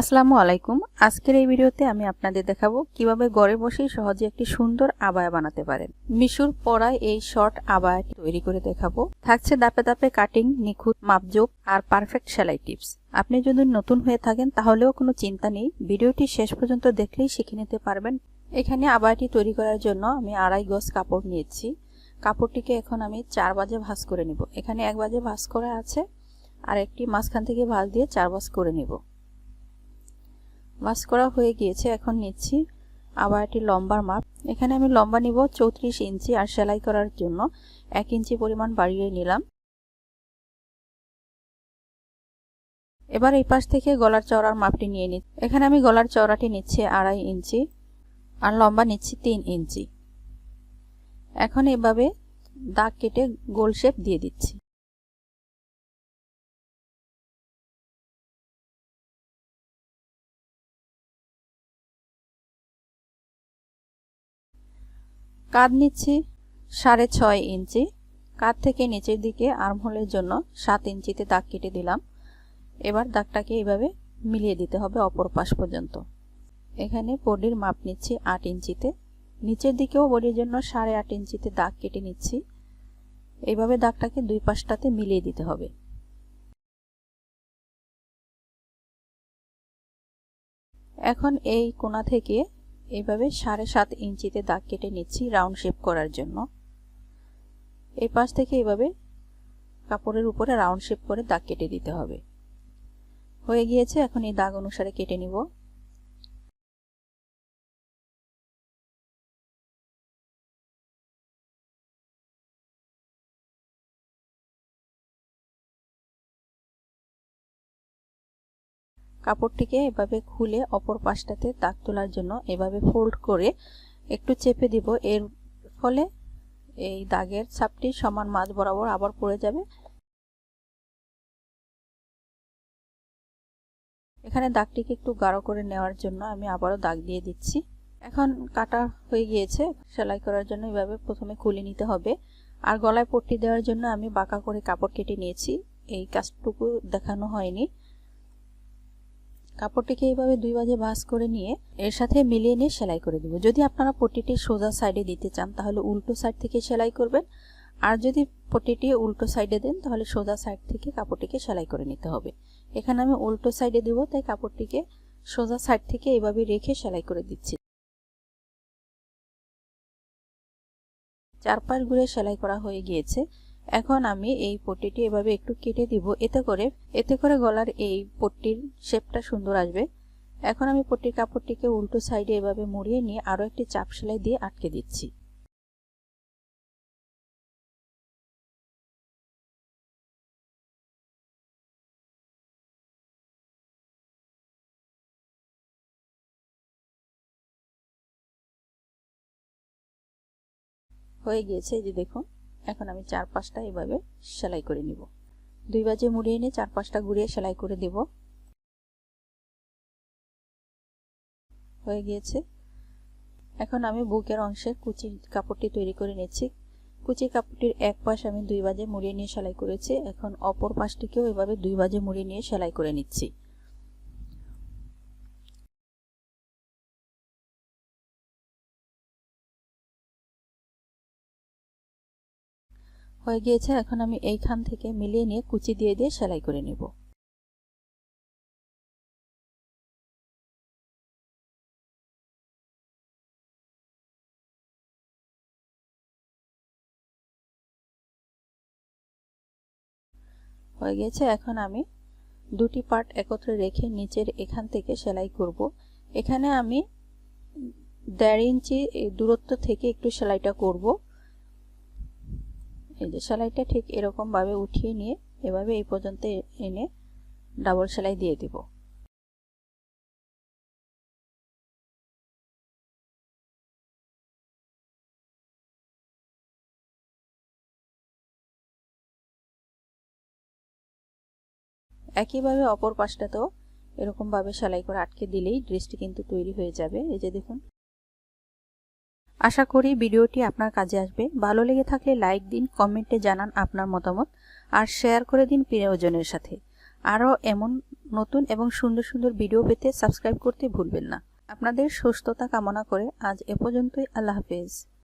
আসসালামু আলাইকুম। আজকের এই ভিডিওতে আমি আপনাদের দেখাবো কীভাবে ঘরে বসেই সহজে একটি সুন্দর আবায়া বানাতে পারেন। মিশুর পরায় এই শর্ট আবায়াটি তৈরি করে দেখাবো। থাকছে দাপে দাপে কাটিং, নিখুঁত মাপজোক আর পারফেক্ট সেলাই টিপস। আপনি যদি নতুন হয়ে থাকেন তাহলেও কোনো চিন্তা নেই। ভিডিওটি শেষ পর্যন্ত দেখলেই শিখে নিতে পারবেন। এখানে আবায়াটি তৈরি করার জন্য আমি আড়াই গজ কাপড় নিয়েছি। কাপড়টিকে এখন আমি চার বাজে ভাঁজ করে নিব। এখানে এক বাজে ভাঁজ করা আছে। আর একটি মাঝখান থেকে ভাঁজ দিয়ে চার বাজ করে নিব। মাছ করা হয়ে গিয়েছে, এখন নিচ্ছি আবার একটি লম্বার মাপ। এখানে আমি লম্বা নিব চৌত্রিশ ইঞ্চি আর সেলাই করার জন্য এক ইঞ্চি পরিমাণ বাড়িয়ে নিলাম। এবার এই পাশ থেকে গলার চওড়ার মাপটি নিয়ে নি এখানে আমি গলার চওড়াটি নিচ্ছি আড়াই ইঞ্চি আর লম্বা নিচ্ছি তিন ইঞ্চি। এখন এভাবে দাগ কেটে গোল শেপ দিয়ে দিচ্ছি। কাঁধ নিচ্ছি সাড়ে ছয় ইঞ্চি, কাঁধ থেকে নিচের দিকে আর্মহোলের জন্য সাত ইঞ্চিতে দাগ কেটে দিলাম। এবার দাগটাকে এইভাবে মিলিয়ে দিতে হবে অপর পাশ পর্যন্ত। এখানে বডির মাপ নিচ্ছি আট ইঞ্চিতে। নিচের দিকেও বডির জন্য সাড়ে আট ইঞ্চিতে দাগ কেটে নিচ্ছি। এইভাবে দাগটাকে দুই পাশটাতে মিলিয়ে দিতে হবে। এখন এই কোনা থেকে এইভাবে সাড়ে সাত ইঞ্চিতে দাগ কেটে নিচ্ছি রাউন্ড শেপ করার জন্য। এই পাশ থেকে এভাবে কাপড়ের উপরে রাউন্ড শেপ করে দাগ কেটে দিতে হবে। হয়ে গিয়েছে, এখন এই দাগ অনুসারে কেটে নিব। কাপড়টিকে এভাবে খুলে অপর পাশটাতে দাগ তোলার জন্য এভাবে ফোল্ড করে একটু চেপে দিব। এর ফলে এই দাগের ছাপটি সমান মাছ বরাবর আবার পড়ে যাবে। এখানে দাগটিকে একটু গাঢ় করে নেওয়ার জন্য আমি আবারও দাগ দিয়ে দিচ্ছি। এখন কাটা হয়ে গিয়েছে। সেলাই করার জন্য এভাবে প্রথমে খুলে নিতে হবে। আর গলায় পট্টি দেওয়ার জন্য আমি বাঁকা করে কাপড় কেটে নিয়েছি। এই কাজটুকু দেখানো হয়নি। কাপড়টিকে এইভাবে দুই বাজে ভাঁজ করে নিয়ে এর সাথে মিলিয়ে নিয়ে সেলাই করে দেবো। যদি আপনারা পট্টিটি সোজা সাইডে দিতে চান, তাহলে উল্টো সাইড থেকে সেলাই করবেন। আর যদি পট্টিটি উল্টো সাইডে দেন, তাহলে সোজা সাইড থেকে কাপড়টিকে সেলাই করে নিতে হবে। এখানে আমি উল্টো সাইডে দেবো, তাই কাপড়টিকে সোজা সাইড থেকে এইভাবে রেখে সেলাই করে দিচ্ছি। চার পাশ ঘুরে সেলাই করা হয়ে গিয়েছে। এখন আমি এই পট্টিটি এভাবে একটু কেটে দিব। এতে করে এতে করে গলার এই পট্টির শেপটা সুন্দর আসবে। এখন আমি পট্টির কাপড়টিকে উল্টো সাইডে এভাবে মুড়িয়ে নিয়ে আরও একটি চাপ সেলাই দিয়ে আটকে দিচ্ছি। হয়ে গিয়েছে যে দেখুন। এখন আমি চার পাঁচটা এভাবে সেলাই করে নিব। দুই বাজে মুড়িয়ে এনে চার পাঁচটা ঘুরিয়ে সেলাই করে দেব। হয়ে গিয়েছে। এখন আমি বুকের অংশে কুচির কাপড়টি তৈরি করে নিচ্ছি। কুচি কাপড়টির এক পাশ আমি দুই বাজে মুড়িয়ে নিয়ে সেলাই করেছি। এখন অপর পাশটিকেও এভাবে দুই বাজে মুড়িয়ে নিয়ে সেলাই করে নিচ্ছি। হয়ে গিয়েছে, এখন আমি এইখান থেকে মিলিয়ে নিয়ে কুচি দিয়ে দিয়ে সেলাই করে নেব। হয়ে গেছে এখন আমি দুটি পার্ট একত্রে রেখে নিচের এখান থেকে সেলাই করব। এখানে আমি দেড় ইঞ্চি দূরত্ব থেকে একটু সেলাইটা করব। এই যে সেলাইটা ঠিক এরকমভাবে উঠিয়ে নিয়ে এভাবে এই পর্যন্ত এনে ডাবল সেলাই দিয়ে দিব। একইভাবে অপর পাশটাতেও এরকমভাবে সেলাই করে আটকে দিলেই ড্রেসটি কিন্তু তৈরি হয়ে যাবে। এই যে দেখুন। আশা করি ভিডিওটি আপনার কাজে আসবে। ভালো লেগে থাকলে লাইক দিন, কমেন্টে জানান আপনার মতামত আর শেয়ার করে দিন প্রিয়জনের সাথে। আরও এমন নতুন এবং সুন্দর সুন্দর ভিডিও পেতে সাবস্ক্রাইব করতে ভুলবেন না। আপনাদের সুস্থতা কামনা করে আজ এ পর্যন্তই। আল্লাহ হাফেজ।